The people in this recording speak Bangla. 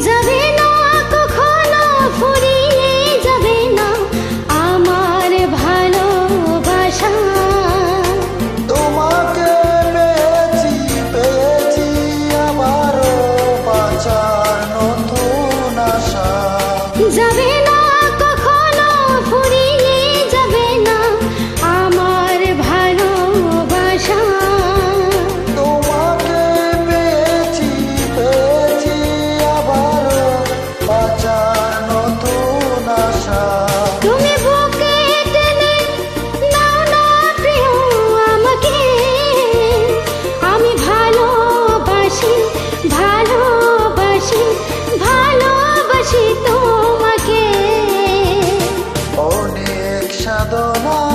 जवे বেদনা